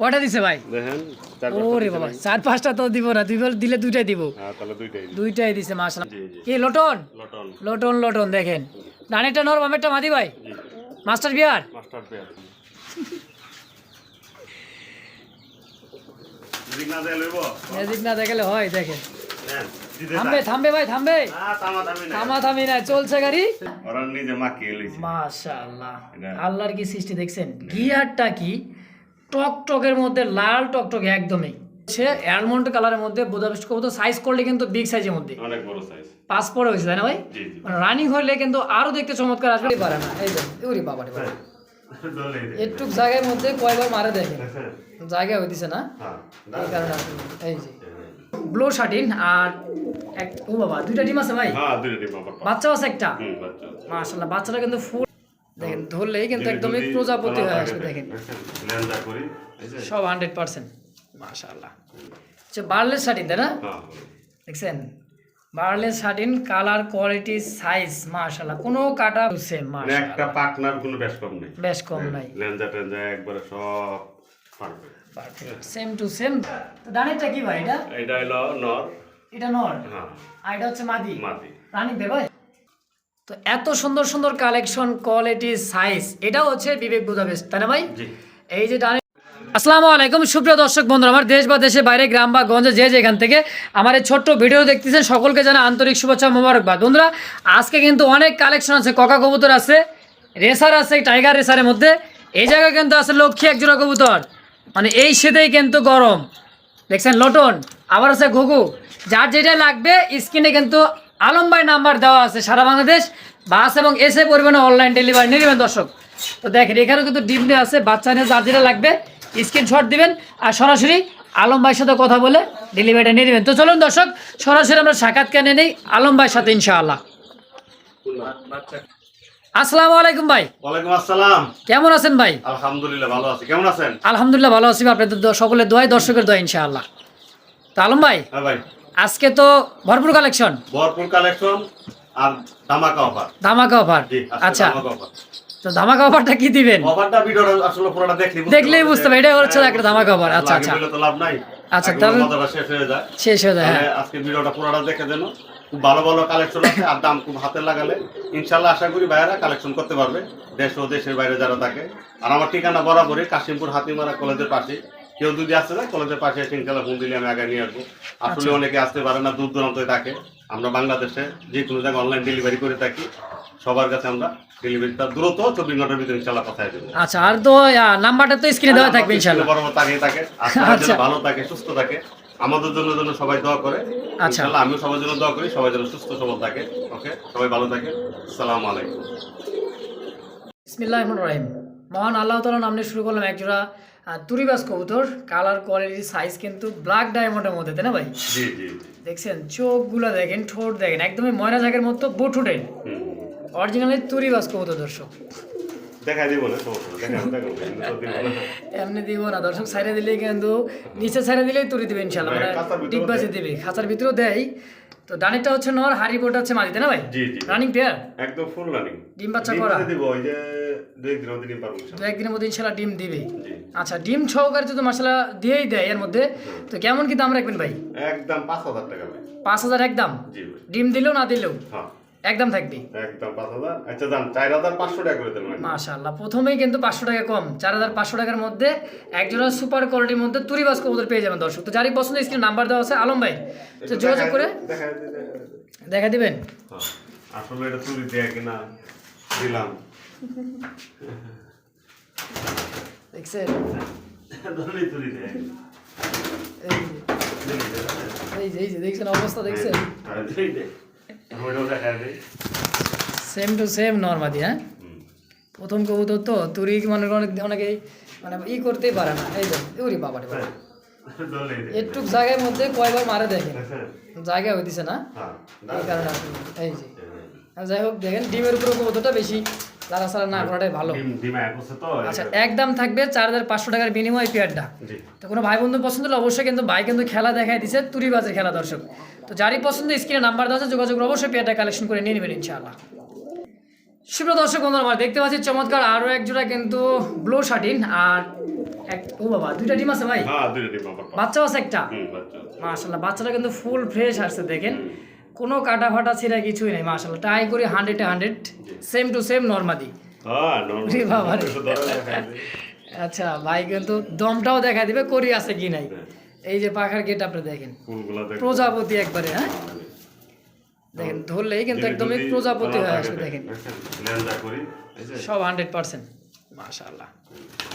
কটা দিছে ভাই? ওরে বাবা চার পাঁচটা তো দিব না দুই দিলে দুইটাই দিব। হ্যাঁ দুইটাই দিছে জি কি লটন? লটন। লটন দেখেন। ডানেরটা নর বামেরটা মাদি ভাই? মাস্টার বিয়ার? ম্যাজিক না দেখালে হয় দেখেন। হ্যাঁ। থামবে থামবে ভাই থামবে। থামা থামি না চলছে গাড়ি? ওরা নিজে মাখিয়ে লইছে। মাশাআল্লাহ। আল্লাহর কি সৃষ্টি দেখছেন? গিয়ারটা কি? টক টকের মধ্যে লাল টক টক একদমই। সে অ্যালমন্ড কালারের মধ্যে বুদাপেস্ট করব সাইজ করলে কিন্তু বিগ সাইজের মধ্যে। অনেক বড় সাইজ পাস পরে হয়েছে তাই না ভাই? মানে রানিং হলে কিন্তু আরও দেখতে চমৎকার আসবে। পারে না এই যে ওরে বাবা। রে বাবা। একটু জায়গার মধ্যে কয়বার মারে দেখেন। হ্যাঁ। জায়গা হইতেছে না? হ্যাঁ। এই কারণে এই যে। ব্লো শার্টিন আর এক ও বাবা দুইটা ডিম আছে ভাই? হ্যাঁ দুইটা ডিম পাও। বাচ্চা আছে একটা? হুম বাচ্চা মাশাআল্লাহ বাচ্চাটা কিন্তু ফুল দেখেন ধরলেই কিন্তু একদমই প্রজাপতি হয়ে আসবে দেখেন। সব হান্ড্রেড পার্সেন্ট মাশাআল্লাহ আচ্ছা বার্লেস শার্টিন তাই না? হ্যাঁ দেখছেন? Barless satin colour quality size মাশাআল্লাহ কোনো কাটা সেম মানে একটা পাকনার কোনো বেশ কম নেই। বেশ কম নাই। লেনজা টেনজা একবারে সব পারফেক্ট। সেম টু সেম তো ডানেরটা কি ভাই এটা? এটা হলো নর। এটা নর? হ্যাঁ। আর এটা হচ্ছে মাদি? মাটি রানিং তো এত সুন্দর সুন্দর কালেকশন কোয়ালিটি সাইজ এটাও হচ্ছে বিবেক বুদাবেস্ট তাই না ভাই? এই যে ডানে আসসালামু আলাইকুম সুপ্রিয় দর্শক বন্ধুরা আমার দেশ বা দেশে বাইরে গ্রাম বা গঞ্জে যে যেখান থেকে আমার এই ছোট্ট ভিডিও দেখতেছেন সকলকে জানা আন্তরিক শুভেচ্ছা মোবারকবাদ। বন্ধুরা আজকে কিন্তু অনেক কালেকশন আছে ককা কবুতর আছে রেসার আছে টাইগার রেসারের মধ্যে। এই জায়গায় কিন্তু আছে লক্ষ্মী একজোড়া কবুতর। মানে এই শীতেই কিন্তু গরম। দেখছেন, লটন, আবার আছে ঘুঘু। যার যেটা লাগবে, স্ক্রিনে কিন্তু আলম ভাই নাম্বার দেওয়া আছে সারা বাংলাদেশ। বাস এবং এসে পরিমাণে অনলাইন ডেলিভারি নিয়ে নেবেন দর্শক। তো দেখেন, এখানেও কিন্তু ডিম নিয়ে আছে, বাচ্চা নিয়ে যার যেটা লাগবে স্ক্রিনশট দিবেন আর সরাসরি আলম ভাইয়ের সাথে কথা বলে ডেলিভারিটা নিয়ে নেবেন। তো চলুন দর্শক, সরাসরি আমরা সাক্ষাৎকার নিয়ে নেই আলম ভাইয়ের সাথে ইনশাআল্লাহ। আসসালামু আলাইকুম ভাই। ওয়ালাইকুম আসসালাম। কেমন আছেন ভাই? আলহামদুলিল্লাহ ভালো আছি। কেমন আছেন? আলহামদুলিল্লাহ ভালো আছি আপনাদের সকলের দোয়াই দর্শকের দোয়া ইনশাআল্লাহ। তো আলম ভাই হ্যাঁ ভাই। আজকে তো ভরপুর কালেকশন। ভরপুর কালেকশন আর ধামাকা অফার। ধামাকা অফার? আচ্ছা। তো ধামাকা অফারটা কি দিবেন? অফারটা ভিডিওটা আসলে পুরোটা দেখলে দেখলেই বুঝতে পারবে, এটাই হচ্ছে একটা ধামাকা offer, আচ্ছা, আচ্ছা। তো লাভ নাই আচ্ছা, তাহলে- শেষ হয়ে যায়। শেষ হয়ে যায় হ্যাঁ। আজকে ভিডিওটা পুরোটা দেখে দেন। খুব ভালো ভালো কালেকশন আছে আর দাম খুব হাতে লাগালে ইনশাল্লাহ আশা করি ভাইয়েরা কালেকশন করতে পারবে। দেশ ও দেশের বাইরে যারা থাকে। আর আমার ঠিকানা বরাবরই কাশিমপুর হাতিমারা কলেজের পাশে কেউ যদি আসতে চায় কলেজের পাশে এসে ইনশাল্লাহ ফোন দিলে আমি আগে নিয়ে আসব। আসলে আচ্ছা। অনেকে আসতে পারে না দূর দূরান্তে থাকে। আমরা বাংলাদেশে যে কোনো জায়গায় অনলাইন ডেলিভারি করে থাকি। সবার কাছে আমরা ডেলিভারিটা দ্রুত চব্বিশ ঘণ্টার ভিতরে ইনশাল্লাহ পাঠাই দেবো। আচ্ছা আর তো নাম্বারটা তো স্ক্রিনে দেওয়া থাকবে ইনশাআল্লাহ। বরাবর তাকিয়ে থাকে। আচ্ছা। ভালো থাকে সুস্থ থাকে। আমাদের জন্য যেন সবাই দোয়া করে। আচ্ছা। আমিও সবার জন্য দোয়া করি সবাই যেন সুস্থ সবল থাকে। ওকে? সবাই ভালো থাকে। আসসালামু আলাইকুম। বিসমিল্লাহ রহমান রহিম। মহান আল্লাহ তালা নাম নিয়ে শুরু করলাম একজোড়া তুরিবাস কবুতর। কালার কোয়ালিটি সাইজ কিন্তু ব্ল্যাক ডায়মন্ডের মধ্যে তাই না ভাই? জি জি দেখছেন চোখগুলো দেখেন ঠোঁট দেখেন একদমই ময়না জাগের মতো বুটুটে। হুম। অরিজিনালি তুরিবাস কবুতর দর্শক। দেখাই দিব না এমনি দিব না। দর্শক সাইডে দিলেই কিন্তু নিচে সাইডে দিলেই তুলি দিবে ইনশাল্লাহ মানে হ্যাঁ, খাঁচার দিবে খাঁচার ভিতরেও দেয়। তো ডানেরটা হচ্ছে নর হাড়ি বোটা হচ্ছে মাদিতে না ভাই? জি জি। রানিং পেয়ার একদম ফুল রানিং ডিম বাচ্চা করা? দিব ওই যে। একদিনের মধ্যে ইনশাল্লাহ ডিম দিবে। আচ্ছা ডিম সহকারে তো মশলা দিয়েই দেয় এর মধ্যে। তো কেমন কি দাম রাখবেন ভাই? একদম পাঁচ হাজার টাকা ভাই। পাঁচ হাজার একদম? ডিম দিলেও না দিলেও? হ্যাঁ। একদম থাকবে। একদম পাঁচ হাজার? আচ্ছা দাম চার হাজার পাঁচশো টাকা করে দেন ভাই। মাশাল্লাহ প্রথমেই কিন্তু পাঁচশো টাকা কম। চার হাজার পাঁচশো টাকার মধ্যে একজোড়া সুপার কোয়ালিটির মধ্যে তুরিবাস কবুতর পেয়ে যাবেন দর্শক। তো যারই পছন্দ স্ক্রিন নাম্বার দেওয়া আছে আলম ভাই তো যোগাযোগ করে। দেখা দিবেন? হ্যাঁ, আসলে এটা চুরি দেয়া কিনা দিলাম। দেখছেন? চুরি দেয়া এই যে, এই যে এই দেখছেন অবস্থা দেখছেন? দিই দে ওইটাও দেখা দেয় সেম টু সেম নর্মাদি হ্যাঁ প্রথম কবুতর তো তুরি মানে অনেক অনেকেই মানে ই করতেই পারে না। এই তো উরি বাবা। দে একটু জায়গার মধ্যে কয়বার মারে দেখেন হ্যাঁ জায়গা হইতেছে না? হ্যাঁ এই কারণে এই যে। যাই হোক দেখেন ডিমের উপরে কবুতরটা বেশি লাড়া সারা না করাটাই ভালো। আচ্ছা একদম থাকবে চার হাজার পাঁচশো টাকার বিনিময় পেয়ারটা। তো কোনো ভাই বন্ধু পছন্দ হলে অবশ্যই কিন্তু ভাই কিন্তু খেলা দেখাই দিছে তুরিবাজের খেলা দর্শক। তো যারই পছন্দ স্ক্রিনে নাম্বার দেওয়া আছে যোগাযোগ অবশ্যই পেয়ারটা কালেকশন করে নিয়ে নেবেন ইনশাআল্লাহ। সুপ্রিয় দর্শক বন্ধুরা আমরা দেখতে পাচ্ছি চমৎকার আরও এক জোড়া কিন্তু ব্লু শার্টিন আর এক ও বাবা দুইটা ডিম আছে ভাই? হ্যাঁ দুইটা ডিম আমার পাশে। বাচ্চা আছে একটা? মাশাল্লাহ বাচ্চাটা কিন্তু ফুল ফ্রেশ আসছে দেখেন। কোনো কাটা ফাটা ছিঁড়া কিছুই নেই মাশাল্লাহ ট্রাই করি হান্ড্রেডে হান্ড্রেড সেম টু সেম নর্মাদি হ্যাঁ। আচ্ছা ভাই কিন্তু দমটাও দেখা দিবে করি আছে কি নাই। এই যে পাখার গেট আপনি দেখেন। প্রজাপতি একবারে হ্যাঁ? দেখেন ধরলেই কিন্তু একদমই প্রজাপতি হয়ে আসবে দেখেন। সব হান্ড্রেড পার্সেন্ট মাশাল্লাহ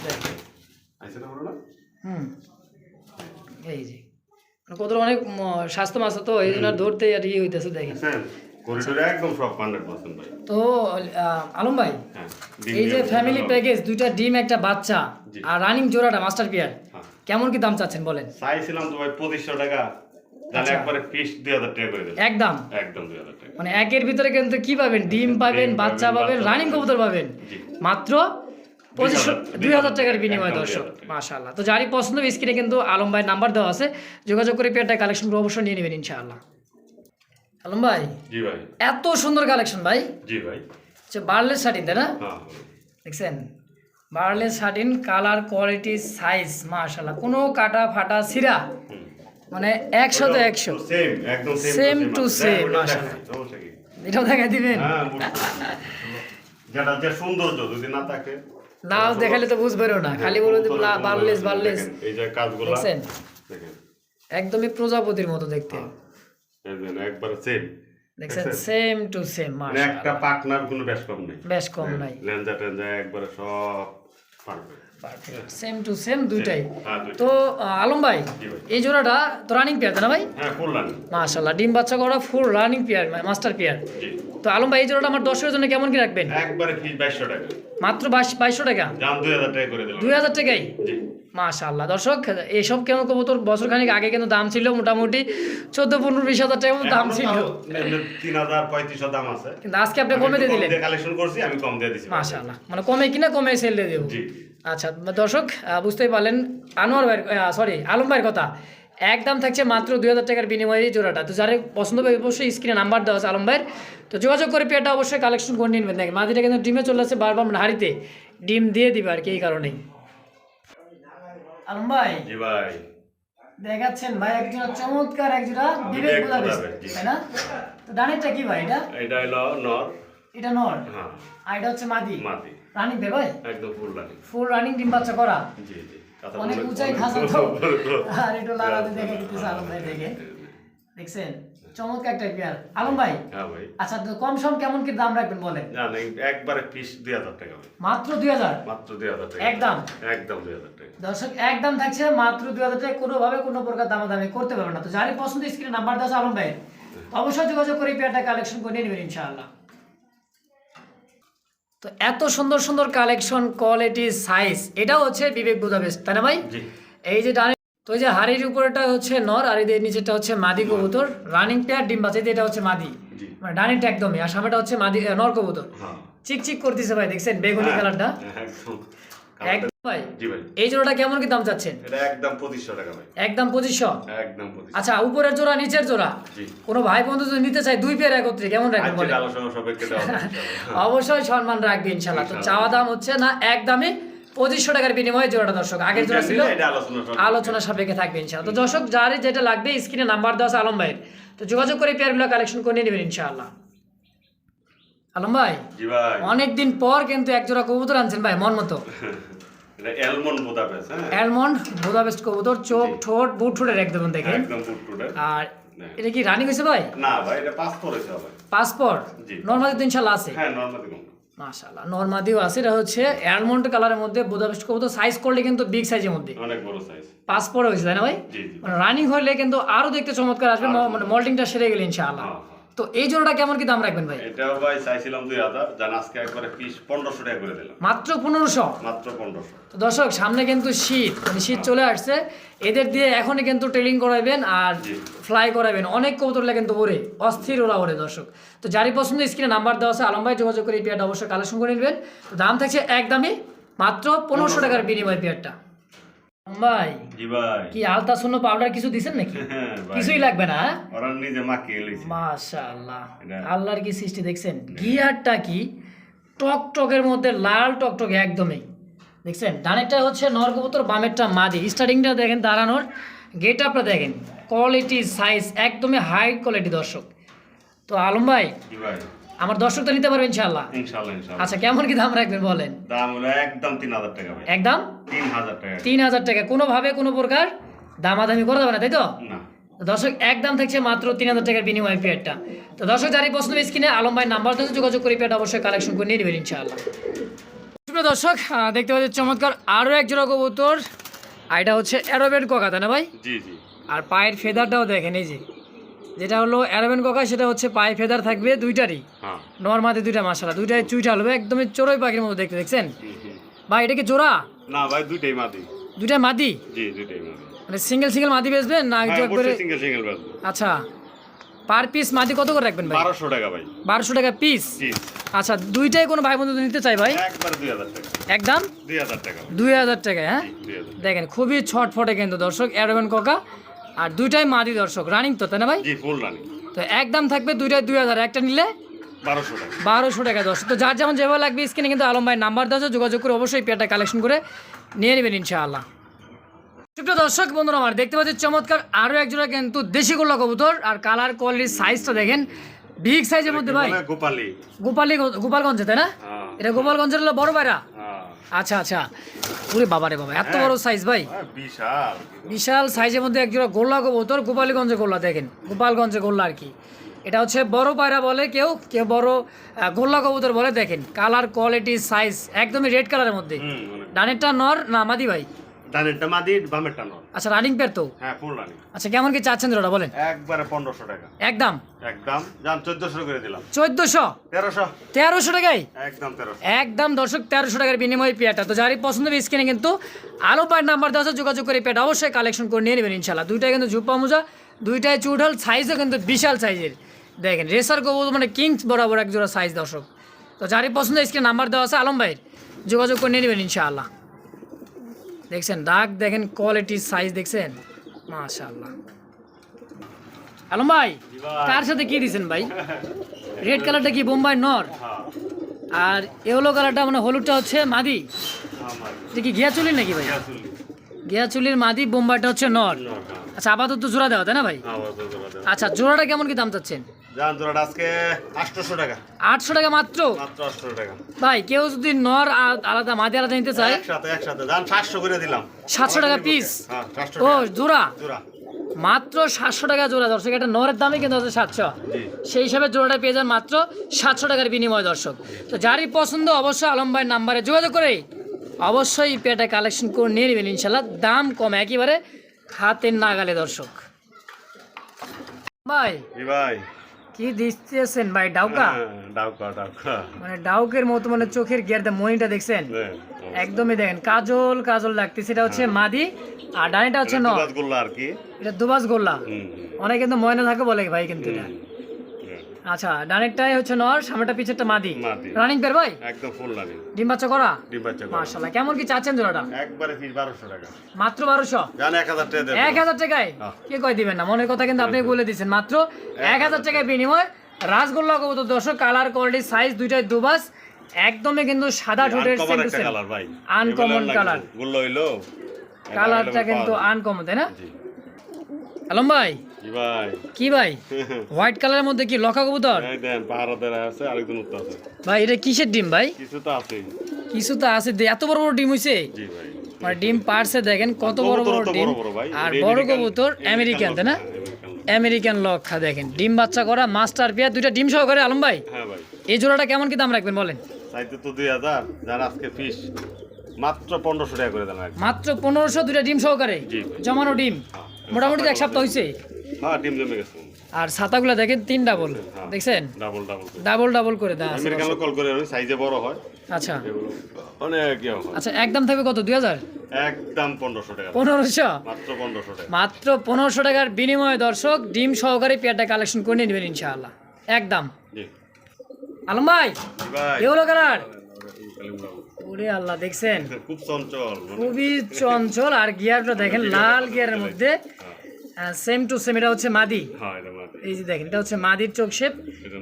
দেখেন। হুম। এই যে। মানে কত অনেক স্বাস্থ্য মাছ তো এই জন্য ধরতে আর ইয়ে হইতেছে দেখেন? করিডোরে একদম সব 100% ভাই। তো আলম ভাই হ্যাঁ, এই যে ফ্যামিলি প্যাকেজ দুইটা ডিম একটা বাচ্চা আর রানিং জোড়াটা মাস্টার পিয়ার হ্যাঁ। কেমন কি দাম চাচ্ছেন বলেন? চাইছিলাম তো ভাই 2500 টাকা। তাহলে আচ্ছা। একবারে ফিস 2000 টাকা করে দিলাম একদম। একদম 2000 টাকা। মানে একের ভিতরে কিন্তু কি পাবেন? ডিম পাবেন বাচ্চা পাবেন, রানিং। কবুতর পাবেন। মাত্র পঁচিশশো দুই হাজার টাকার বিনিময়ে একদম দর্শক 2000 টাকা। তো যারই পছন্দ স্ক্রিনে কিন্তু আলম ভাইয়ের নাম্বার দেওয়া আছে। যোগাযোগ করে পেয়ারটা কালেকশন করে অবশ্যই নিয়ে নেবেন ইনশাআল্লাহ। আলম ভাই? জি ভাই। এত সুন্দর কালেকশন ভাই। জি ভাই। হচ্ছে বার্লেস শার্টিন তাই না? হ্যাঁ দেখছেন? Barless satin colour quality size মাশাল্লাহ কোনো কাটা ফাটা সিরা? মানে একশো। তো একশো সেম একদম সেম কি? এটাও দেখা দিবেন? হ্যাঁ যেটা যে সৌন্দর্য যদি না থাকে নাও দেখালে তো বুঝবেরও না খালি বলে যে বার্লেস বার্লেস এই যে কাজগুলো দেখছেন? দেখেন। একদমই প্রজাপতির মতো দেখতে। একবার সেম দেখছেন সেম টু সেম একটা পাকনার কোনো বেশ কম নেই। বেশ কম নাই। লেনজা টেনজা একবারে সব পারবে সেম টু সেম দুইটাই। তো আলম ভাই এই জোড়াটা তো রানিং পেয়ার না ভাই? হ্যাঁ মাশাল্লাহ ডিম বাচ্চা করা full running pair master pair তো আলম ভাই এই জোড়াটা আমার দশের জন্য কেমন কি রাখবেন? একবারে বাইশশো টাকা। মাত্র বাইশ বাইশশো টাকা? দুই হাজার টাকা করে দুই হাজার টাকাই মাশাল্লাহ দর্শক এইসব কেমন কবুতর? বছর খানিক আগে কিন্তু দাম ছিল মোটামুটি চোদ্দ পনেরো বিশ হাজার টাকা দাম ছিল। তিন হাজার পঁয়ত্রিশশো দাম আছে। কিন্তু আজকে আপনি কমে দিয়ে দিলেন। কালেকশন করছি আমি কম দিয়ে দিছি। মাশাল্লাহ মানে কমে কিনা কমে সেল দিয়ে দেবো। আচ্ছা দর্শক বুঝতেই পারলেন আনোয়ার ভাইয়ের সরি আলম ভাইয়ের কথা। একদম থাকছে মাত্র দুই হাজার টাকার বিনিময়ে জোড়াটা। তো যারা পছন্দ হবে অবশ্যই স্ক্রিনে নাম্বার দেওয়া আছে আলম ভাইয়ের। তো যোগাযোগ করে পেয়ারটা অবশ্যই কালেকশন করে নিয়ে নেবেন। দেখেন মাদিটা কিন্তু ডিমে চলে আসছে বারবার মানে হাড়িতে ডিম দিয়ে দিবে আর কি এই কারণেই। আলম ভাই জি ভাই। দেখাচ্ছেন ভাই একজোড়া চমৎকার একজোড়া বিবেক জি। তাই না? তো ডানেরটা কি ভাই এটা? এটা হলো নর। এটা নর? হ্যাঁ। আর এটা হচ্ছে মাদি? মাদি। রানিং দে ভাই? একদম ফুল রানিং ফুল রানিং ডিম বাচ্চা করা? জি জি। অনেক উঁচাই খাসা তো। আর এটা লাগাতে দেখে দিতেছে আলম ভাই দেখে। দেখছেন? চমৎকার একটা পেয়ার আলম ভাই হ্যাঁ আচ্ছা তো কম সম কেমন কি দাম রাখবেন বলেন? জান একবারে পিস দুই হাজার টাকা মাত্র দুই হাজার? মাত্র দুই হাজার টাকা। একদম? একদম দুই হাজার টাকা। দর্শক একদম থাকছে মাত্র দুই হাজার টাকা। কোনোভাবে কোনো প্রকার দামাদামি করতে পারবেন না। তো যারই পছন্দ স্ক্রিনে নাম্বার দেওয়া আলম ভাই অবশ্যই যোগাযোগ করে পেয়ারটা কালেকশন করে নেবেন ইনশাআল্লাহ। তো এত সুন্দর সুন্দর কালেকশন কোয়ালিটি সাইজ এটাও হচ্ছে বিবেক বুদাবেস্ট তাই না ভাই? এই যে তো এই যে হাড়ির উপরেটা হচ্ছে নর আর যে নিচেটা হচ্ছে মাদি কবুতর। রানিং পেয়ার ডিম বাচ্চা এটা হচ্ছে মাদি। মানে ডানিটা একদমই। আর সামনেটা হচ্ছে মাদি নর কবুতর। হ্যাঁ। চিক চিক করতেছে ভাই দেখছেন? বেগুনি কালারটা। একদম। ভাই এই জোড়াটা কেমন কি দাম চাচ্ছেন? এটা একদম পঁচিশশো টাকা ভাই। একদম আচ্ছা উপরের জোড়া নিচের জোড়া? কোনো ভাই বন্ধু যদি নিতে চায় দুই পেয়ার একত্রে কেমন রাখবেন আলোচনা। অবশ্যই সম্মান রাখবে ইনশাল্লাহ তো চাওয়া দাম হচ্ছে না একদমই পঁচিশশো টাকার বিনিময়ে জোড়াটা দর্শক আগের জোড়া ছিল আলোচনা সাপেক্ষে থাকবে ইনশাআল্লাহ। তো দর্শক যারই যেটা লাগবে স্ক্রিনে নাম্বার দেওয়া আছে আলম ভাইয়ের। তো যোগাযোগ করে পেয়ারগুলো কালেকশন করে নিয়ে নেবেন ইনশাআল্লাহ। আলম ভাই অনেকদিন পর কিন্তু এক জোড়া কবুতর আনছেন ভাই মন মতো। অ্যালমন্ড বোদাপেস হ্যাঁ। অ্যালমন্ড ভোদাবেস্ট কবুতর চোখ ঠোঁট বুট ঠোঁটের একদম দেখেন। আর এটা কি রানিং হয়েছে ভাই? না ভাই এটা পাস করেছে ভাই পাসপোর্ট। নর্মালি তো ইনশাল্লাহ আছে। হ্যাঁ নর্মালি মাশাআল্লাহ। নর্মাদিও আছে এটা হচ্ছে অ্যালমন্ড কালারের মধ্যে বুদাপেস্ট কবুতর সাইজ করলে কিন্তু বিগ সাইজের মধ্যে। অনেক বড় সাইজ পাসপোর্ট হয়েছে তাই না ভাই? জি জি। মানে রানিং হলে কিন্তু আরও দেখতে চমৎকার আসবে মানে মল্টিংটা সেরে গেলে ইনশাআল্লাহ। হ্যাঁ, হ্যাঁ। তো এই জোড়াটা কেমন কি দাম রাখবেন ভাই? এটাও ভাই চাইছিলাম দুই হাজার জান আজকে একবারে পিস পনেরোশো টাকা করে দিলাম। মাত্র পনেরোশো? মাত্র পনেরোশো। তো দর্শক সামনে কিন্তু শীত মানে শীত চলে আসছে। এদের দিয়ে এখনই কিন্তু ট্রেনিং করাবেন আর ফ্লাই করাবেন অনেক কবুতরলে কিন্তু ওরে অস্থির ওরা ওরে দর্শক। তো যারই পছন্দ স্ক্রিনে নাম্বার দেওয়া আছে আলম ভাই যোগাযোগ করে এই পেয়ারটা অবশ্যই কালেকশন করে নেবেন। তো দাম থাকছে একদমই মাত্র পনেরোশো টাকার বিনিময় পেয়ারটা ভাই জি ভাই। কি আলতা শূন্য পাউডার কিছু দিছেন নাকি? হ্যাঁ কিছুই লাগবে না হ্যাঁ? ওরা নিজে মাকে এলেছে মাশাআল্লাহ। আল্লাহর কি সৃষ্টি দেখছেন? গিয়ারটা কি? টক টকের মধ্যে লাল টক টক একদমই। দেখছেন? ডানেরটা হচ্ছে নর কবুতর বামেরটা মাদি স্টার্টিংটা দেখেন দাঁড়ানোর। গেট আপটা দেখেন। কোয়ালিটি সাইজ একদমই হাই কোয়ালিটি দর্শক। তো আলম ভাই জি ভাই। আমার দর্শক তো নিতে পারবে ইনশাল্লাহ ইনশাল্লাহ ইনশাল্লাহ আচ্ছা কেমন কি দাম রাখবেন বলেন? দাম হলো একদম তিন হাজার টাকা ভাই। একদম? তিন হাজার টাকা। তিন হাজার টাকা। কোনোভাবে কোনো প্রকার দামাদামি করা যাবে না তাই তো? না। দর্শক একদম থাকছে মাত্র তিন হাজার টাকার বিনিময় পেয়ারটা। তো দর্শক যারই পছন্দ স্ক্রিনে আলম ভাই নাম্বার দিয়ে যোগাযোগ করে পেয়ারটা অবশ্যই কালেকশন করে নিয়ে নেবেন ইনশাআল্লাহ। সুপ্রিয় দর্শক দেখতে পাচ্ছি চমৎকার আরও এক জোড়া কবুতর। আর এটা হচ্ছে অ্যারোবেট কোকা তাই না ভাই? জি জি। আর পায়ের ফেদারটাও দেখেন এই যে। যেটা হলো অ্যারোবেন কোকা সেটা হচ্ছে পায়ে ফেদার থাকবে দুইটারই। হ্যাঁ। নর্মাতে দুইটা মাসালা দুইটাই চুইটা হলবে একদমই চড়ুই পাখির মতো দেখতে দেখছেন? ভাই এটা কি জোড়া? না ভাই দুইটাই মাদি। দুইটা মাদি? জি দুইটাই মাদি। মানে সিঙ্গেল সিঙ্গেল মাদি বেচবেন না একটু হ্যাঁ একবারে সিঙ্গেল সিঙ্গেল বাজবে আচ্ছা। পার পিস মাদি কত করে রাখবেন ভাই? বারোশো টাকা ভাই। বারোশো টাকা পিস জি। আচ্ছা দুইটাই কোনো ভাই বন্ধু নিতে চাই ভাই? একবারে দুই হাজার টাকা। একদম? দুই হাজার টাকা। দুই হাজার টাকা হ্যাঁ? দেখেন খুবই ছটফটে কিন্তু দর্শক অ্যাডোভেন কোকা। আর দুইটাই মাদি দর্শক রানিং তো তাই না ভাই? জি ফুল রানি তো একদম থাকবে দুইটাই দুই হাজার একটা নিলে বারোশো টাকা। দর্শক তো যার যেমন যেভাবে লাগবে স্ক্রিনে কিন্তু আলম ভাই নাম্বার দেওয়া যোগাযোগ করে অবশ্যই পেয়ারটা কালেকশন করে নিয়ে নেবেন ইনশাআল্লাহ। সুপ্রিয় দর্শক বন্ধুরা আমার দেখতে পাচ্ছি চমৎকার আরও একজোড়া কিন্তু দেশি গোল্লা কবুতর আর কালার কোয়ালিটির সাইজটা দেখেন বিগ সাইজের মধ্যে ভাই। গোপালি। গোপালি গোপালগঞ্জে তাই না? হ্যাঁ। এটা গোপালগঞ্জের হলো বড় বাইরা হ্যাঁ। আচ্ছা আচ্ছা। ওরে বাবা রে বাবা এত বড় সাইজ ভাই। হ্যাঁ, বিশাল। বিশাল সাইজের মধ্যে একজোড়া গোল্লা কবুতর গোপালগঞ্জে গোল্লা দেখেন গোপালগঞ্জে গোল্লা আর কি। এটা হচ্ছে বড় পায়রা বলে কেউ কেউ বড় গোল্লা কবুতর বলে দেখেন। কালার কোয়ালিটি সাইজ একদমই রেড কালারের মধ্যে। ডানেরটা নর না মাদি ভাই। ডানেরটা মাদি বামেরটা নয় আচ্ছা রানিং পেয়ার তো? হ্যাঁ ফুল রানি আচ্ছা কেমন কি চাচ্ছেন ওটা বলেন? একবারে পনেরোশো টাকা। একদম? একদম। যান চোদ্দশো করে দিলাম। চোদ্দশো? তেরোশো। তেরোশো টাকায়? একদম তেরোশো। একদম দর্শক তেরোশো টাকার বিনিময়ে পেয়ারটা। তো যারই পছন্দ হবে স্ক্রিনে কিন্তু আলো পায়ের নাম্বার দেওয়া যোগাযোগ করে পেয়ারটা অবশ্যই কালেকশন করে নিয়ে নেবেন ইনশাল্লাহ দুইটাই কিন্তু ঝুপা মোজা দুইটাই চুডাল সাইজও কিন্তু বিশাল সাইজের দেখেন রেসার কবুতর মানে কিংস বরাবর এক জোড়া সাইজ দর্শক। তো যারই পছন্দ স্ক্রিনে নাম্বার দেওয়া আছে আলম ভাইয়ের। যোগাযোগ করে নিয়ে নেবেন ইনশাআল্লাহ। দেখছেন ডাক দেখেন কোয়ালিটি সাইজ দেখছেন। মাশাআল্লাহ। আলম ভাই। তার সাথে কি দিছেন ভাই? রেড কালারটা কি বোম্বাই নর? আর ইয়েলো কালারটা মানে হলুদটা হচ্ছে মাদি? এটা কি গিয়া চুলি নাকি ভাই? গিয়া চুলির মাদি বোম্বাইটা হচ্ছে নর। হ্যাঁ। আচ্ছা আপাতত জোড়া দেওয়া তাই না ভাই। আচ্ছা জোড়াটা কেমন কি দাম চাচ্ছেন? জোড়াটা আজকে টাকা। মাত্র? মাত্র আটশো টাকা। ভাই কেউ যদি নর আলাদা মাদি আলাদা নিতে চায়? একসাথে একসাথে। যান সাতশো করে দিলাম। 700 টাকা piece? হ্যাঁ ও টাকা। জোড়া? জোড়া। মাত্র সাতশো টাকা জোড়া দর্শক এটা নরের দামে কিন্তু সাতশো। সেই হিসাবে জোড়াটা পেয়ে যান মাত্র সাতশো টাকার বিনিময় দর্শক। তো যারই পছন্দ অবশ্যই আলম ভাইয়ের নাম্বারে যোগাযোগ করে অবশ্যই পেটা কালেকশন করে নিয়ে নেবেন ইনশাল্লাহ দাম কম একেবারে হাতের নাগালে দর্শক। ভাই ভাই। কি দিচ্ছেন ভাই ডাউকা? হ্যাঁ, ডাউকা ডাউকা। মানে ডাউকের মতো মানে চোখের গিয়ারতে মনিটা দেখছেন? হ্যাঁ, একদমই দেখেন কাজল কাজল লাগতেছে। এটা হচ্ছে মাদি আর ডানিটা হচ্ছে ন আর কি। এটা দুবাস গোল্লা। হুম, কিন্তু ময়না থাকে বলে ভাই কিন্তু এটা। আচ্ছা ডানেরটাই হচ্ছে নর সামনেটা পিছেরটা মাদি। রানিং পের ভাই? একদম ফুল রানি ডিম বাচ্চা করা? ডিম বাচ্চা করা। মাশাল্লাহ কেমন কি চাচ্ছেন জোড়াটা? একবারে ফিস বারোশো টাকা। মাত্র বারোশো? জান এক হাজার টাকা দেবো এক হাজার টাকায়? হ্যাঁ। কে কয় দিবেন না মনের কথা কিন্তু আপনি বলে দিচ্ছেন মাত্র এক হাজার টাকায় বিনিময়। রাজগোল্লা কবুতর দর্শক কালার কোয়ালিটি সাইজ দুইটাই দুবাস। একদমই কিন্তু সাদা ঠোঁটের আনকমন একটা সেন্ট কালার ভাই। গুলো হইল। কালারটা কিন্তু আনকমন তাই না? আলম ভাই? ভাই? কি ভাই? হোয়াইট কালারের মধ্যে কি লক্ষা কবুতর? দেন দেরা আছে আরেকজন উত্তর আছে। ভাই এটা কিসের ডিম ভাই? কিছু তো আছেই। কিছু তো আছে এত বড় বড় ডিম হইছে? জি ভাই। মানে ডিম পারছে দেখেন কত বড় বড় ডিম। আর বড় কবুতর আমেরিকান তাই না? হ্যাঁ। আমেরিকান লক্ষা। দেখেন। ডিম বাচ্চা করা মাস্টার পেয়ার দুইটা ডিম সহকারে আলম ভাই। হ্যাঁ ভাই। এই জোড়াটা কেমন কি দাম রাখবেন বলেন? চাইতে তো দুই হাজার যার আজকে ফিস মাত্র পনেরোশো টাকা করে মাত্র পনেরোশো দুইটা ডিম সহকারে? জমানো ডিম? হ্যাঁ। মোটামুটি এক সপ্তাহ হয়েছে হ্যাঁ ডিম জমে গেছে। আর ছাতাগুলো দেখেন তিন ডাবল হ্যাঁ। দেখছেন? ডাবল ডাবল ডাবল ডাবল করে দেয় আমেরিকান কল করে সাইজে বড় হয়। আচ্ছা। অনেক ইয়ে আচ্ছা একদম থাকবে কত? দুই হাজার? একদম পনেরোশো টাকা। পনেরোশো? মাত্র পনেরোশো টাকা। মাত্র পনেরোশো টাকার বিনিময়ে দর্শক ডিম সহকারে পেয়ারটা কালেকশন করে নেবেন ইনশাআল্লাহ। একদম জি। আলম ভাই ভাই। এগুলো কালার? ওরে আল্লাহ দেখছেন? খুব চঞ্চল। খুবই চঞ্চল। আর গিয়ারটা দেখেন লাল গিয়ারের মধ্যে সেম টু সেম এটা হচ্ছে মাদি। হ্যাঁ এটা মাটি এই যে দেখেন এটা হচ্ছে মাদির চোখ শেপ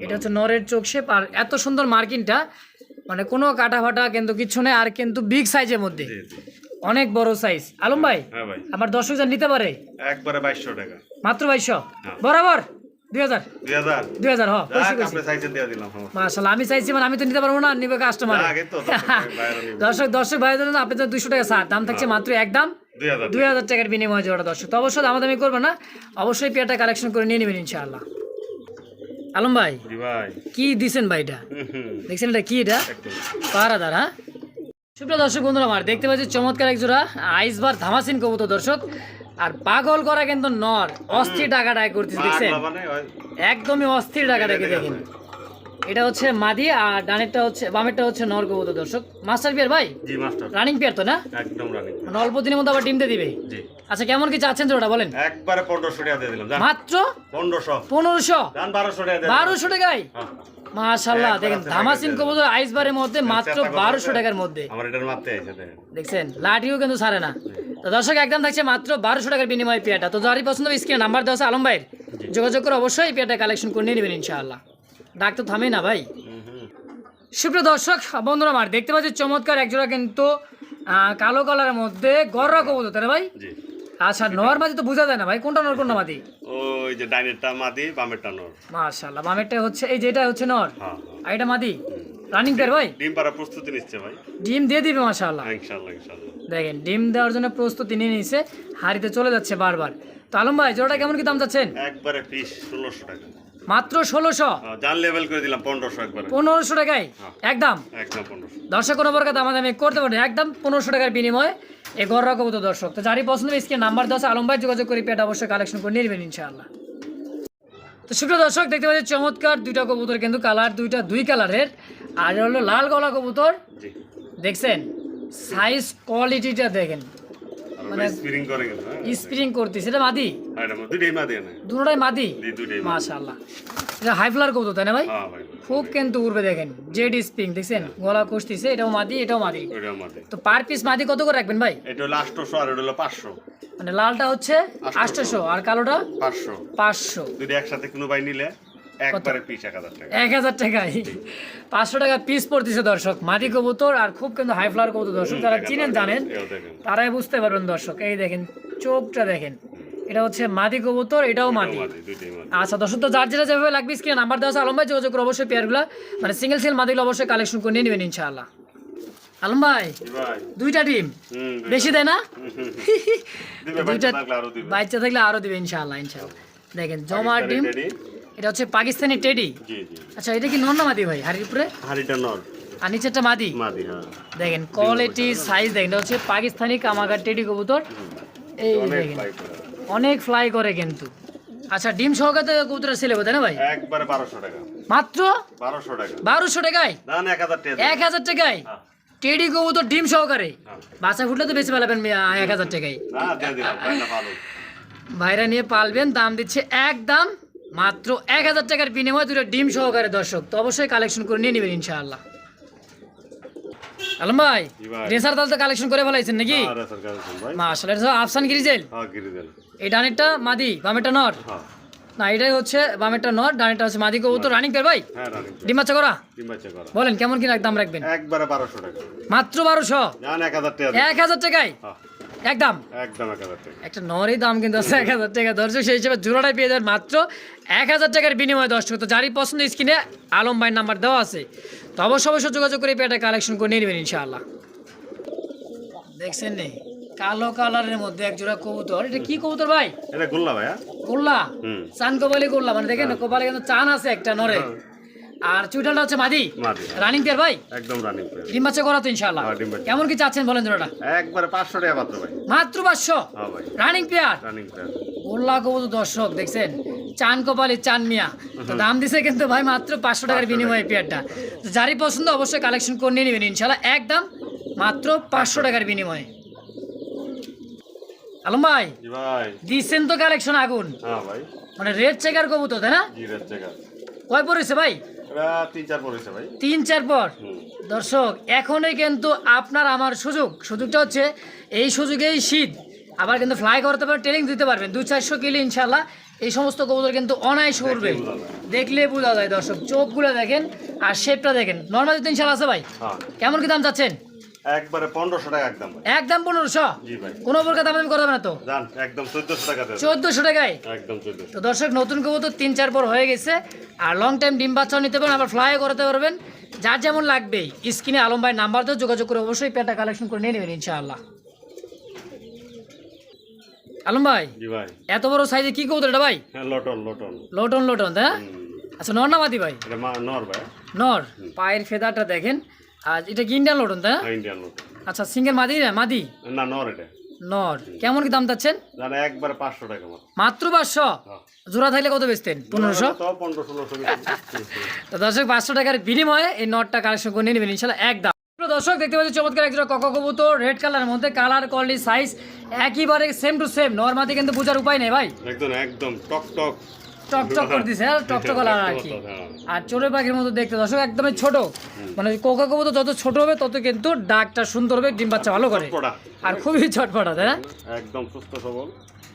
এটা হচ্ছে নরের চোখ শেপ আর এত সুন্দর মার্কিনটা মানে কোনো কাটা ফাটা কিন্তু কিছু নেই আর কিন্তু বিগ সাইজের মধ্যে। অনেক বড় সাইজ আলম ভাই হ্যাঁ ভাই। আমার দর্শক যা নিতে পারে? একবারে বাইশশো টাকা। মাত্র বাইশশো? বরাবর? দুই হাজার? দুই হাজার। আমি চাইছি মানে আমি তো নিতে পারব না নিবে কাস্টমার দর্শক। দর্শক ভাই আপনি তো দুশো টাকা সার দাম থাকছে মাত্র একদম দুই হাজার দুই হাজার টাকার বিনিময়ে জোড়া দর্শক। তো অবশ্যই দামাদামি করবে না অবশ্যই পেয়ারটা কালেকশন করে নিয়ে নেবেন ইনশাআল্লাহ। আলম ভাই কি দিছেন ভাই এটা? দেখছেন এটা কি এটা। পাহারাদার হ্যাঁ? সুপ্রিয় দর্শক বন্ধুরা আমার দেখতে পাচ্ছি চমৎকার এক জোড়া আইসবার ধামাসিন কবুতর দর্শক। আর পাগল করা কিন্তু নর অস্থির টাকা টাকা করতেছে দেখছেন? একদমই অস্থির টাকা দেখে দেখেন। এটা হচ্ছে মাদি আর ডানেরটা হচ্ছে বামেরটা হচ্ছে নর দর্শক। মাস্টার পিয়ার ভাই? জি মাস্টার। রানিং পিয়ার তো না? একদম রানিং মানে অল্প দিনের মধ্যে আবার ডিম দিয়ে দিবে? জি। আচ্ছা কেমন কি চাচ্ছেন জোড়া বলেন? একবারে পনেরোশো টাকা দিয়ে দিলাম মাত্র? পনেরোশো। পনেরোশো? জান বারোশো টাকা দিয়ে দিলাম। বারোশো টাকায়? হ্যাঁ। মাশাল্লাহ দেখেন ধামাসিন কবুতর আইসবারের মধ্যে মাত্র চেষ্টা করব বারোশো যে- টাকার মধ্যে। আমার এটার মারতে আছে দেখেন। দেখছেন লাঠিও কিন্তু ছাড়ে না। তো দর্শক একদম থাকছে মাত্র বারোশো টাকার বিনিময়ে পেয়াটা তো যারই পছন্দ স্ক্রিনে নাম্বার দেওয়া আছে আলম ভাইয়ের যোগাযোগ করে অবশ্যই পেয়াটা কালেকশন করে নিয়ে নেবেন ইনশাআল্লাহ। ডাক তো থামেই না ভাই। সুপ্রিয় দর্শক বন্ধুরা আমার দেখতে পাচ্ছি চমৎকার একজোড়া কিন্তু কালো কালারের মধ্যে গররা কবুতর তাই ভাই? আচ্ছা নর মাদি তো বোঝা যায় না ভাই কোনটা নর কোনটা মাদি? ওই যে ডাইনেরটা মাদি বামেরটা নর। মাশাল্লাহ বামেরটা হচ্ছে এই যেটা হচ্ছে নর? হ্যাঁ আর এটা মাদি? রানিং পেয়ার ভাই? ডিম পাড়া প্রস্তুতি নিচ্ছে ভাই। ডিম দিয়ে দিবে মাশাল্লাহ হ্যাঁ, ইনশাল্লাহ ইনশাল্লাহ দেখেন ডিম দেওয়ার জন্য প্রস্তুতি নিয়ে নিয়েছে হাড়িতে চলে যাচ্ছে বারবার। তো আলম ভাই জোড়াটা কেমন কি দাম চাচ্ছেন? একবারে পিস ষোলোশো টাকা। মাত্র ষোলোশো। হ্যাঁ, জান লেভেল করে দিলাম পনেরোশো একবারে। পনেরোশো টাকায়? একদম? একদম পনেরোশো। দর্শক কোনো প্রকার দামাদামি করতে পারেন একদম পনেরোশো টাকার বিনিময়ে এই গররা কবুতর দর্শক। তো যারই পছন্দ স্ক্রিন নাম্বার দশ আলম ভাই যোগাযোগ করে পেট অবশ্যই কালেকশন করে নিয়ে নেবেন ইনশাআল্লাহ। তো সুপ্রিয় দর্শক দেখতে পাচ্ছি চমৎকার দুইটা কবুতর কিন্তু কালার দুইটা দুই কালারের আর হলো লাল গলা কবুতর। দেখছেন? সাইজ কোয়ালিটিটা দেখেন। মানে- স্পিরিং করে গেল হ্যাঁ স্প্রিং করতেছে এটা মাদি? এটা মধ্যে মাদি না দুটোটাই মাদি? জি মাশাআল্লাহ। এটা হাই ফ্লার কবুতর তাই না ভাই? হ্যাঁ ভাই খুব কিন্তু উড়বে দেখেন জেড স্প্রিং দেখছেন? গলা কষতেছে এটাও মাদি এটাও মাদি। তো পার পিস মাদি কত করে রাখবেন ভাই? এটা হলো আটশোশো আর এটা হলো পাঁচশো। মানে লালটা হচ্ছে আটশোশো। আর কালোটা? পাঁচশো। দুটো একসাথে কোনো ভাই নিলে একবারে পিস এক হাজার টাকা। এক হাজার টাকায় পাঁচশো টাকা পিস পড়তেছে দর্শক। মাদি কবুতর আর খুব কিন্তু হাই ফ্লার কবুতর দর্শক যারা চিনেন জানেন তারাই বুঝতে পারবেন দর্শক। এই দেখেন চোখটা দেখেন। এটা হচ্ছে মাদি কবুতর এটাও মাদি মাদি দুইটাই মাদি আচ্ছা দর্শক তো যার যেটা যেভাবে লাগবে স্ক্রিনে নাম্বার দেওয়া আছে আলম ভাই যোগাযোগ করে অবশ্যই পেয়ারগুলো মানে সিঙ্গেল সিঙ্গেল মাদিগুলো অবশ্যই কালেকশন করে নিয়ে নেবেন ইনশাআল্লাহ। আলম ভাই দুইটা ডিম? হুম বেশি দেয় না? দুইটা বাচ্চা থাকলে আরও দিবে ইনশাআল্লাহ ইনশাআল্লাহ। দেখেন জমা টেডি। এটা হচ্ছে পাকিস্তানি টেডি? আচ্ছা এটা কি নন্না মাদি ভাই হাড়ির উপরে হাড়িটা নর। আর নিচেরটা মাদি? মাদি হ্যাঁ। দেখেন কোয়ালিটি সাইজ দেখেন এটা হচ্ছে পাকিস্তানি কামাগার টেডি কবুতর। এই অনেক দেখেন ফ্লাই করে। অনেক ফ্লাই করে কিন্তু। আচ্ছা ডিম সহকারে কবুতরের ছেলে তাই না ভাই? একবারে বারোশো টাকা। মাত্র? বারোশো টাকা। বারোশো টাকায়? এক হাজার টাকা এক হাজার টাকায়? হ্যাঁ। টেডি কবুতর ডিম সহকারে? হ্যাঁ। বাচ্চা ফুটলে তো বেশি পালাবেন এক হাজার টাকায়। না ভাইরা নিয়ে পালবেন দাম দিচ্ছে একদম মাত্র এক হাজার টাকার বিনিময়ে দুটো ডিম সহকারে দর্শক তো অবশ্যই কালেকশন করে নিয়ে নেবেন ইনশাআল্লাহ। আলম ভাই রেসার তাল তো কালেকশন করে ফেলাইছেন নাকি? আর সরকার ভাই। মাশাআল্লাহ এটা আফসান গিরিজেল। হ্যাঁ দেন এই ডানেরটা মাদি বামেরটা নর? হ্যাঁ। না এটাই হচ্ছে বামেরটা নর ডানেরটা হচ্ছে মাদি। কবুতর রানিং ভাই? হ্যাঁ ডিম বাচ্চা করা? বলেন কেমন কি দাম রাখবেন? একবারে বারোশো টাকা। মাত্র বারোশো? এক হাজার টাকায়? হ্যাঁ। একদম। একটা নরের দাম কিন্তু আছে এক হাজার টাকা। দর্শক সেই হিসেবে জোড়াটাই পেয়ে যাবেন মাত্র এক হাজার টাকার বিনিময়ে দর্শক। তো যারই পছন্দ স্ক্রিনে আলম ভাইয়ের নাম্বার দেওয়া আছে তো অবশ্য অবশ্যই যোগাযোগ করে পেটা কালেকশন করে নিয়ে নেবেন ইনশাআল্লাহ। দেখছেন নে? কালো কালারের মধ্যে এক জোড়া কবুতর। এটা কি কবুতর ভাই? এটা গুল্লা ভাইয়া। গোল্লা? চান কপালি গোল্লা মানে দেখেন না, কপালে কিন্তু চান আছে একটা নরে। আর চুইটালটা হচ্ছে মাদি। রানিং পেয়ার ভাই? একদম রানিং ডিম বাচ্চা করা তো ইনশাআল্লাহ। হ্যাঁ। কেমন কি চাচ্ছেন বলেন জোড়াটা একবারে পাঁচশো টাকা মাত্র ভাই। মাত্র পাঁচশো? হ্যাঁ ভাই। রানিং পেয়ার রানিং প্লেয়ার উল্লাহ কবুতর দর্শক দেখছেন? চান কপালি চান মিয়া। তো দাম দিছে কিন্তু ভাই মাত্র পাঁচশো টাকার বিনিময়ে পেয়ারটা। তো যারই পছন্দ অবশ্যই কালেকশন করে নিয়ে নেবেন ইনশাল্লাহ একদম মাত্র পাঁচশো টাকার বিনিময়ে। আলম ভাই জি ভাই। দিচ্ছেন তো কালেকশন আগুন। হ্যাঁ ভাই। মানে রেড চেকার কবুতর তাই না? জি রেড জায়গা কয় পড়েছে ভাই? তিন চার তিন পর? দর্শক এখনই কিন্তু আপনার আমার সুযোগ। সুযোগটা হচ্ছে এই সুযোগেই শীত। আবার কিন্তু ফ্লাই করতে পারবেন ট্রেনিং দিতে পারবেন। দু চারশো কিলো ইনশাল্লাহ এই সমস্ত কবুতর কিন্তু অনায়াস বোঝা দেখলে বোঝা যায় দর্শক চোখগুলো দেখেন আর শেপটা দেখেন। নর্মালি তো ইনশাল্লাহ আছে ভাই? হ্যাঁ। কেমন কি দাম চাচ্ছেন? একবারে পনেরোশো টাকা একদম একদম পনেরোশো? জি ভাই। কোনো প্রকার দাম দামি করতে না তো? যান একদম চোদ্দশো টাকা দেবেন চোদ্দোশো টাকায়? একদম তো দর্শক নতুন কবুতর তিন চার পর হয়ে গেছে। আর লং টাইম ডিম নিতে পারেন আবার ফ্লাই করতে পারবেন। যার যেমন লাগবে স্ক্রিনে আলম ভাই নাম্বার দিয়ে যোগাযোগ করে অবশ্যই পেটা কালেকশন করে নিয়ে নেবেন ইনশাআল্লাহ। আলম ভাই জি ভাই। এত বড় সাইজে কি কবুতর এটা ভাই? হ্যাঁ লটন লটন। লোটন লোটন তাই আচ্ছা নর না মাদি ভাই? এটা নর ভাই। নর পায়ের ফেদারটা দেখেন। আর এটা কি ইন্ডিয়ান লোটন তাই ইন্ডিয়ান লটন আচ্ছা সিঙ্গেল মাদি না মাদি? না নর। এটা নর কেমন কি দাম চাচ্ছেন? জানে একবারে পাঁচশো টাকা মতো মাত্র পাঁচশো? হ্যাঁ। জোড়া থাকলে কত বেচতেন? পনেরোশো? তো দর্শক পাঁচশো টাকার বিনিময়ে এই নটটা কালেকশন করে নিয়ে নেবেন ইনশাল্লাহ একদম। দর্শক দেখতে পাচ্ছি চমৎকার একজোড়া কক কবুতর রেড কালারের মধ্যে কালার কোয়ালিটি সাইজ একইবারে সেম টু সেম নর্মাদি কিন্তু বোঝার উপায় নেই ভাই। একদম একদম টক টক। টক টক করে দিছে হ্যাঁ? আর কি। আর চোরের পাখির মতো দেখতে। দর্শক একদমই ছোট। মানে কোকা কবুতর যত ছোট হবে তত কিন্তু ডাকটা সুন্দর হবে ডিম বাচ্চা ভালো করে। আর খুবই চটপটা তাই না? একদম সুস্থ সবল।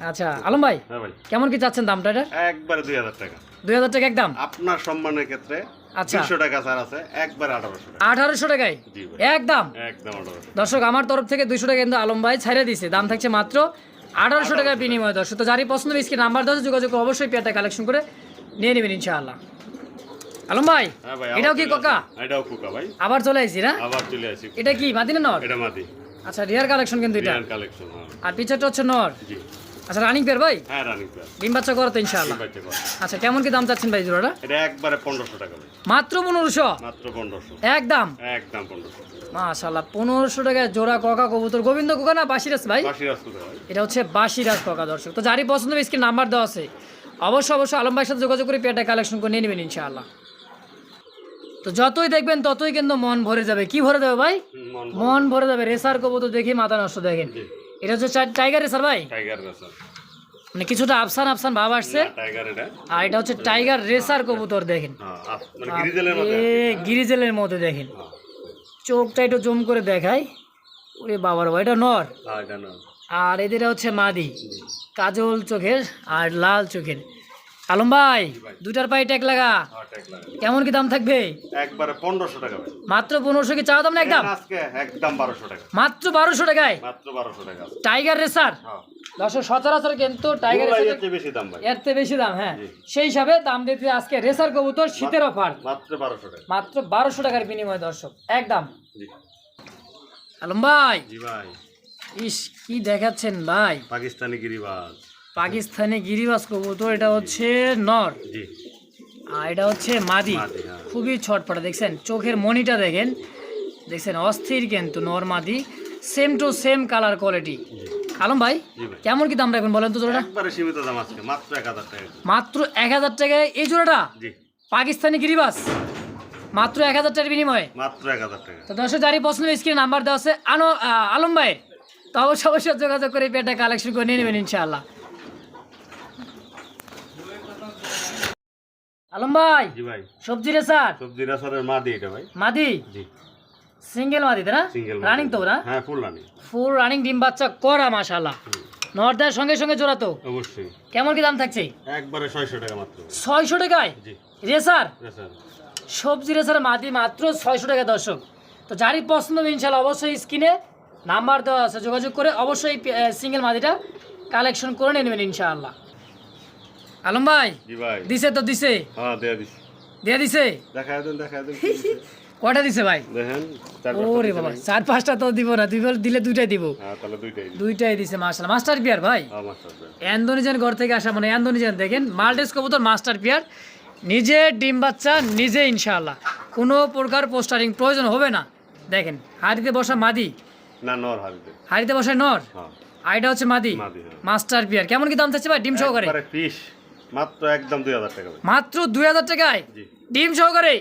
আচ্ছা আলম ভাই হ্যাঁ কেমন কি চাচ্ছেন দামটা এটা? একবারে দুই হাজার টাকা। দুই হাজার টাকা একদম? আপনার সম্মানের ক্ষেত্রে আচ্ছা। দর্শক আমার তরফ থেকে দুইশো টাকা কিন্তু আলম ভাই ছাড়িয়ে দিছে। দাম থাকছে মাত্র আঠারোশো টাকার বিনিময়ে দর্শক তো যারই পছন্দ বেশি নাম্বার দশ যোগাযোগ অবশ্যই পেয়ারটা কালেকশন করে নিয়ে নেবেন ইনশাআল্লাহ। আলম ভাই হ্যাঁ এটাও কি কোকা? এটাও কোকা ভাই। আবার চলে আসছি না? আবার চলে আসি। এটা কি মাদিনা নর? এটা মাদি। আচ্ছা রিয়ার কালেকশন কিন্তু এটা। কালেকশন হ্যাঁ। আর পিছারটা হচ্ছে নর? জি। আচ্ছা রানিং পেয়ার ভাই? হ্যাঁ রানিং প্লাস ডিম বাচ্চা করো তো ইনশাআল্লাহ। আচ্ছা কেমন কি দাম চাচ্ছেন ভাই জোড়াটা? এটা একবারে পনেরোশো টাকা ভাই। মাত্র পনেরোশো? মাত্র পনেরোশো। একদম? একদম পনেরোশো। মাশাল্লাহ পনেরোশো টাকায় জোড়া কোকা কবুতর। গোবিন্দ কোকা না বাসিরাস ভাই? এটা হচ্ছে বাসিরাজ কোকা দর্শক। তো যারই পছন্দ হবে স্ক্রিন নাম্বার দেওয়া আছে। অবশ্যই অবশ্যই আলম ভাইয়ের সাথে যোগাযোগ করে পেয়ারটা কালেকশন করে নিয়ে নেবেন ইনশাআল্লাহ। তো যতই দেখবেন ততই কিন্তু মন ভরে যাবে। কি ভরে যাবে ভাই? মন ভরে যাবে। রেসার কবুতর দেখি মাথা নষ্ট দেখেন। এটা হচ্ছে টাইগার রেসার ভাই? Tiger racer. মানে কিছুটা আফসান আফসান ভাব আসছে। আর এটা হচ্ছে টাইগার রেসার। কবুতর দেখেন। হ্যাঁ মানে গিরিজেলের মধ্যে মধ্যে দেখেন। হ্যাঁ। চোখটা একটু জম করে দেখায় ওরে বাবার বাবা, এটা নর। হ্যাঁ, আর এদের হচ্ছে মাদি। কাজল চোখের আর লাল চোখের। আলম ভাই দুটার পায়ে ট্যাগ লাগা। হ্যাঁ ট্যাগ লাগে। কেমন কি দাম থাকবে? একবারে পনেরোশো টাকা মাত্র পনেরোশো কি চাওয়া দাম না একদম? একদম বারোশো টাকা। মাত্র বারোশো টাকায়? মাত্র বারোশো টাকা। Tiger racer? হ্যাঁ। সচরাচর কিন্তু টাইগার রেসার বেশি দাম এর বেশি দাম হ্যাঁ। সেই হিসাবে দাম দিতে আজকে রেসার কবুতর শীতের অফার। মাত্র বারোশো টাকা। মাত্র বারোশো টাকার বিনিময় দর্শক একদম। আলম ভাই। জি ভাই। ইস কি দেখাচ্ছেন ভাই। পাকিস্তানি গিরিবাজ। পাকিস্তানি গিরিবাস কবুতর এটা হচ্ছে নর। আর এটা হচ্ছে মাদি। হ্যাঁ। খুবই ছটপটা দেখছেন? চোখের মনিটা দেখেন। দেখছেন? অস্থির কিন্তু নর মাদি। Same to same colour quality Alam ভাই কেমন কি দাম রাখবেন বলেন তো জোড়াটা? একবারে সীমিত দাম আজকে মাত্র এক হাজার টাকা। মাত্র এক হাজার টাকায় এই জোড়াটা? জি। পাকিস্তানি গিরিবাস। মাত্র এক হাজার টাকার বিনিময়ে। মাত্র এক হাজার টাকা। তো দর্শক যারই পছন্দ স্ক্রিনে নাম্বার দেওয়া আছে। আনো আলম ভাই তো অবশ্যই অবশ্যই যোগাযোগ করে পেটা কালেকশন করে নিয়ে নেবেন ইনশাআল্লাহ। আলম ভাই জি ভাই। সবজি রে স্যার। সবজি রাসারের মাদি এটা ভাই। মাদি? জি। সিঙ্গেল মাদি তাই না? সিঙ্গেল রানিং তো না হ্যাঁ ফুল রানিং ফুল রানিং ডিম বাচ্চা করা মাশাআল্লাহ। নর্দার সঙ্গে সঙ্গে জোড়া তো? অবশ্যই। কেমন কি দাম থাকছে? একবারে ছয়শো টাকা মাত্র। ছয়শো টাকায়? জি। রেসার রাসার সবজি রেসার মাদি মাত্র ছয়শো টাকা দর্শক। তো যারই পছন্দ হবে ইনশাল্লাহ অবশ্যই স্ক্রিনে নাম্বার দেওয়া আছে যোগাযোগ করে অবশ্যই সিঙ্গেল মাদিটা কালেকশন করে নিয়ে নেবেন ইনশাআল্লাহ। আলম ভাই? জি ভাই। দিছে তো দিছে? হ্যাঁ দেয়া দিছি। দিয়ে দিছে? দেখা দেন দেখা দেন কটা দিছে? ভাই? দেখেন ওরে বাবা চার পাঁচটা তো দিব না দুই দিলে দুইটাই দিব। হ্যাঁ দুইটাই দিছি। দিছে মাস্টার মাস্টার পিয়ার ভাই? হ্যাঁ মাস্টার ঘর থেকে আসা মানে অ্যান্দোনিজেন দেখেন মাল্টেস কবুতর মাস্টার পিয়ার। নিজে ডিম বাচ্চা নিজে ইনশাআল্লাহ। কোনো প্রকার পোস্টারিং প্রয়োজন হবে না। দেখেন হাড়িতে বসা মাদি? না নর হারিতে হাড়িতে বসা নর? হ্যাঁ। আইটা হচ্ছে মাদি। Master pair. কেমন কি দাম চাচ্ছে ভাই ডিম সহকারে? ফিশ। মাত্র একদম দুই হাজার টাকা মাত্র দুই হাজার টাকায়? ডিম সহকারে?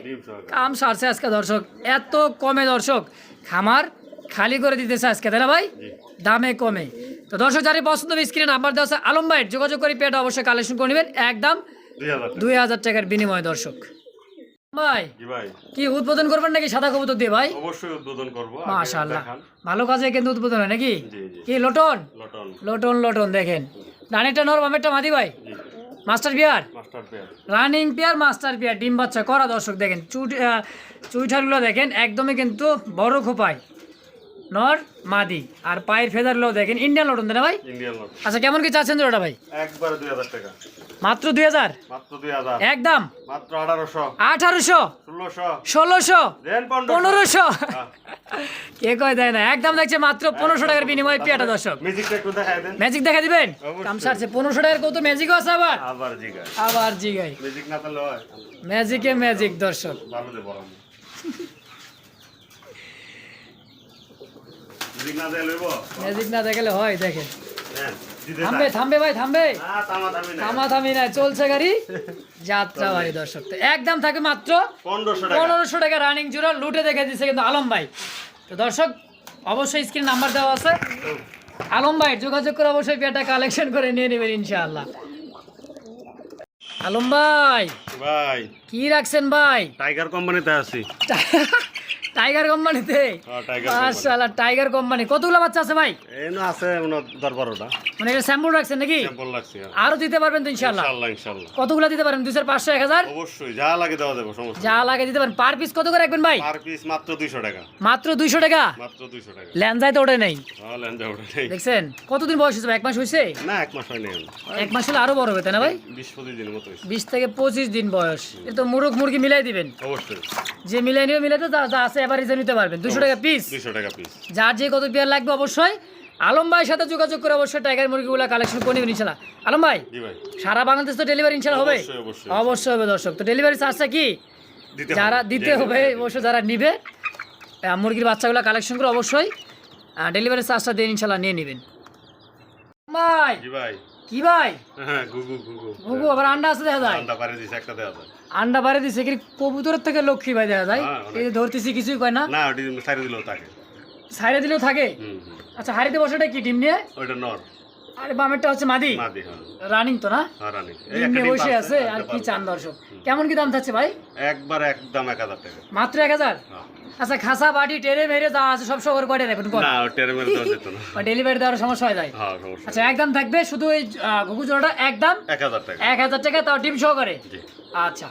কাম সারছে আজকে দর্শক। এত কমে দর্শক। খামার খালি করে দিতেছে আজকে তাই না ভাই? দামে কমে। তো দর্শক যারা পছন্দ স্ক্রিনে নাম্বার দেওয়া আছে আলম ভাইয়ের যোগাযোগ করে পেটা অবশ্যই কালেকশন করে নেবেন। একদম দুই হাজার টাকার বিনিময় দর্শক। ভাই কি উদ্বোধন করবেন নাকি সাদা কবুতর দিয়ে ভাই? অবশ্যই উদ্বোধন করব মাশাআল্লাহ। ভালো কাজে কিন্তু উদ্বোধন হয় নাকি? কি লটন? লটন। দেখেন। মাদি ভাই? Master pair running pair master pair ডিম বাচ্চা করা দর্শক দেখেন চুইটারগুলো চুইঠারগুলো দেখেন একদমই কিন্তু বড় খোপায়। নর মাদি। আর পায়ের ফেদারগুলো দেখেন ইন্ডিয়ান লটন দেনা ভাই? আচ্ছা কেমন কি চাচ্ছেন জোড়াটা ভাই? একবারে দুই হাজার টাকা। মাত্র দুই হাজার? একদম। মাত্র আঠারোশো। আঠারোশো? ষোলোশো। পনেরোশো। হ্যাঁ। কে কয় দেয় না? একদম দেখছে মাত্র পনেরোশো টাকার বিনিময়ে পেয়াটা দর্শক। ম্যাজিক দেখা দিবেন। কাম সারছে পনেরোশো টাকার কত ম্যাজিকও আছে আবার? আবার জিগাই না হয়। ম্যাজিকে ম্যাজিক দর্শক ভালো দে বড় মিউজিক না দিয়ে লইব ম্যাজিক না দেখালে হয় দেখেন। থামবে থামবে ভাই থামবে। না তামা দামি না থামা থামি নাই চলছে গাড়ি। যাত্রা বাড়ি দর্শক তো একদম থাকে মাত্র পনেরোশো টাকা। রানিং জোড়া লুটে দেখে দিচ্ছে কিন্তু আলম ভাই। তো দর্শক অবশ্যই স্ক্রিন নাম্বার দেওয়া আছে। আলম ভাই যোগাযোগ করে অবশ্যই পেয়ারটা কালেকশন করে নিয়ে নেবেন ইনশাআল্লাহ। আলম ভাই ভাই। কি রাখছেন ভাই? টাইগার কোম্পানিতে আছি। টাইগার কোম্পানিতে হ্যাঁ, টাইগার কোম্পানি। মাশাআল্লাহ টাইগার কোম্পানি কতগুলো বাচ্চা আছে ভাই? এই না আছে দশ বারোটা। মানে এটা স্যাম্পল রাখছেন নাকি? স্যাম্পল লাগছে হ্যাঁ। আরও দিতে পারবেন তো ইনশাআল্লাহ? ইনশাল্লাহ ইনশাল্লাহ কতগুলো দিতে পারেন? দুই পাঁচশো এক হাজার? অবশ্যই যা লাগে দেওয়া যাবে সমস্যা যা লাগে দিতে পারেন। পার পিস কত করে রাখবেন ভাই? পার পিস মাত্র দুইশো টাকা। মাত্র দুইশো টাকা? মাত্র দুইশো টাকা। ল্যান্সায় তো ওটা নেই। হ্যাঁ ল্যান্ডে ওটা নেই। দেখছেন? কতদিন বয়স হয়েছে? এক মাস হয়েছে? না এক মাস হয়নি এক মাস হলে আরও বড় হবে তাই না ভাই? বিশ পঁচিশ দিনের মতো হয়েছে। বিশ থেকে পঁচিশ দিন বয়স। এ তো মুরগ মুরগি মিলাই দিবেন। অবশ্যই। যে মিলাই নিবে মিলাই তো যা আছে এবার নিতে পারবেন। দুশো টাকা পিস দুইশো টাকা পিস যার যে কত পেয়ার লাগবে অবশ্যই আলম ভাইয়ের সাথে যোগাযোগ করে অবশ্যই টাইগার মুরগিগুলো কালেকশন করে নেবেন ইনশাল্লাহ আলম ভাই জি ভাই। সারা বাংলাদেশ তো ডেলিভারি ইনশাল্লাহ হবে? অবশ্যই, অবশ্যই। অবশ্যই হবে দর্শক। তো ডেলিভারি চার্জটা কি? যারা দিতে হবে অবশ্যই যারা নিবে মুরগির বাচ্চাগুলো কালেকশন করে অবশ্যই ডেলিভারি চার্জটা দিয়ে ইনশাল্লাহ নিয়ে নেবেন। ভাই জি ভাই। কি ভাই? হ্যাঁ গুগু গুগু ঘুঘু আবার আন্ডা আছে দেখা যায়। আন্ডা পারে দিছে একটা দেওয়া যায়। আন্ডা বাড়ি দিছে কি কবুতরের থেকে লক্ষ্মী ভাই দেখা যায়। হ্যাঁ, এই যে ধরতেছি কিছুই কয় না। না সাইড দিলেও থাকে। সাইডে দিলেও থাকে। আচ্ছা হাড়িতে বসাটা কি ডিম নিয়ে ওইটা নর। আরে বামেরটা হচ্ছে মাদি। মাদি হ্যাঁ। রানিং তো না? হ্যাঁ রানি। নিয়ে বসে আছে আর কি চান দর্শক। কেমন কি দাম থাকছে ভাই? একবার একদম এক হাজার টাকা। মাত্র এক হাজার? হ্যাঁ। আচ্ছা খাসা বাটি টেরে মেরে যা আছে সব সবর করে রাখুন না টেরে মেরে দেওয়া যেত না। ডেলিভারি দেওয়ার সমস্যা হয়ে যায় হ্যাঁ সমস্যা আচ্ছা একদম থাকবে শুধু এই ঘুঘু জোড়াটা একদম এক হাজার টাকা। এক হাজার টাকা তাও ডিম সহ করে জি। আচ্ছা।